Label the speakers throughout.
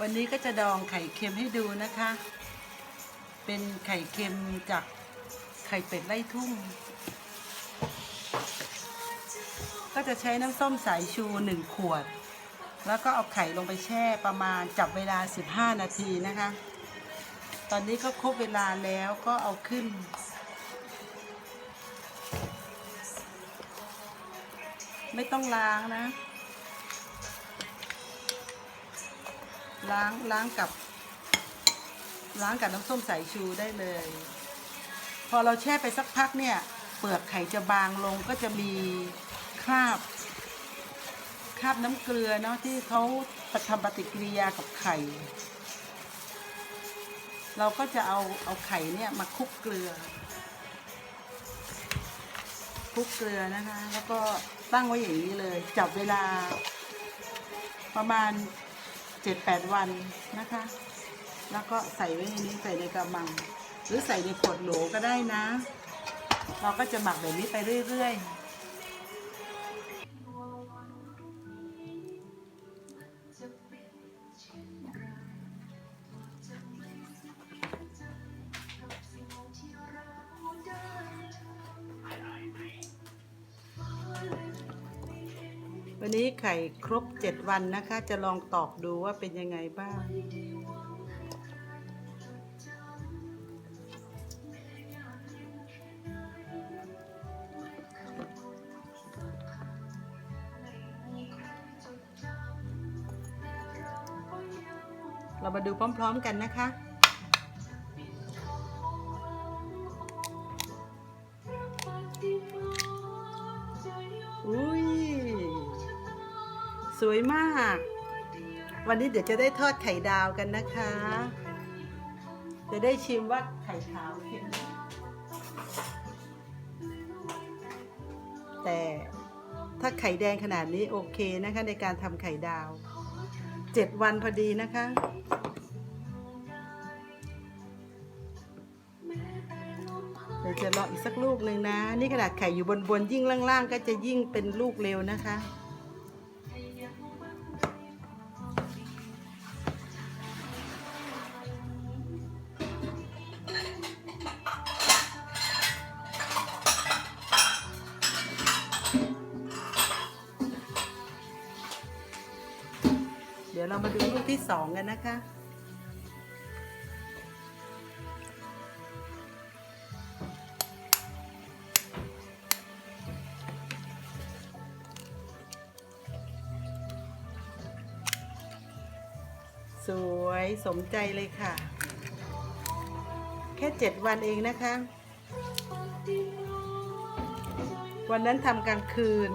Speaker 1: วันนี้ก็จะดองไข่เค็มให้ดูนะคะ เป็นไข่เค็มจากไข่เป็ดไล่ทุ่ง ก็จะใช้น้ำส้มสายชูหนึ่งขวด แล้วก็เอาไข่ลงไปแช่ประมาณจับเวลา 15 นาทีนะคะ ตอนนี้ก็ครบเวลาแล้วก็เอาขึ้นไม่ต้องล้างนะ ล้างล้างกับ ล้างกับน้ำส้มสายชูได้เลย พอเราแช่ไปสักพักเนี่ย เปลือกไข่จะบางลงก็จะมีคราบคราบน้ำเกลือเนาะที่เขาทำปฏิกิริยากับไข่ เราก็จะเอาเอาไข่เนี่ยมาคลุกเกลือคลุกเกลือนะคะ แล้วก็ตั้งไว้อย่างนี้เลย จับเวลาประมาณ จ็ดแปดวันนะคะ แล้วก็ใส่ไว้ในนี้ใส่ในกระมัง หรือใส่ในขวดโหลก็ได้นะ เราก็จะหมักแบบนี้ไปเรื่อย ๆ วันนี้ไข่ครบ7วันนะคะ จะลองตอกดูว่าเป็นยังไงบ้าง เรามาดูพร้อม ๆ กันนะคะ สวยมาก วันนี้เดี๋ยวจะได้ทอดไข่ดาวกันนะคะ จะได้ชิมว่าไข่ขาวเค็มแต่ถ้าไข่แดงขนาดนี้โอเคนะคะในการทำไข่ดาวเจ็ดวันพอดีนะคะ เดี๋ยวจะรออีกสักลูกหนึ่งนะ นี่ขนาดไข่อยู่บนบนยิ่งล่างๆ ก็จะยิ่งเป็นลูกเร็วนะคะ ดี๋ยวเรามาดูลูกที่สองกันนะคะ สวยสมใจเลยค่ะ แค่เจ็ดวันเองนะคะ วันนั้นทำกลางคืน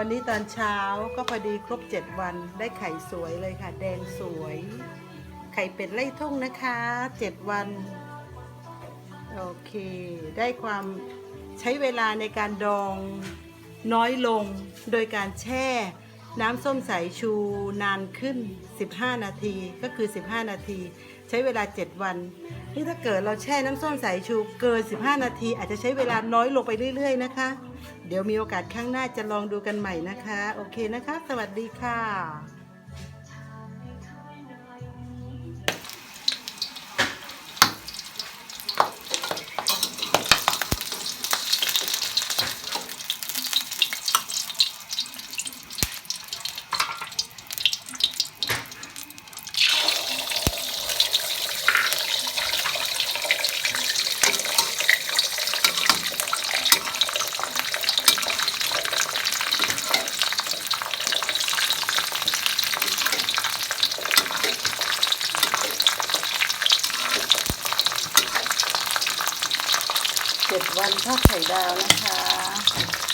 Speaker 1: วันนี้ตอนเช้าก็พอดีครบเจ็ดวันได้ไข่สวยเลยค่ะ แดงสวย ไข่เป็ดไล่ทุ่งนะคะเจ็ดวัน โอเค ได้ความใช้เวลาในการดองน้อยลงโดยการแช่ น้ำส้มสายชูนานขึ้น 15 นาทีก็คือ 15 นาที ใช้เวลา 7 วัน นี่ถ้าเกิดเราแช่น้ำส้มสายชูเกิน 15 นาที อาจจะใช้เวลาน้อยลงไปเรื่อย ๆ นะคะ เดี๋ยวมีโอกาสข้างหน้าจะลองดูกันใหม่นะคะ โอเคนะคะ สวัสดีค่ะ เจ็ดวันทอดไข่ดาวนะคะ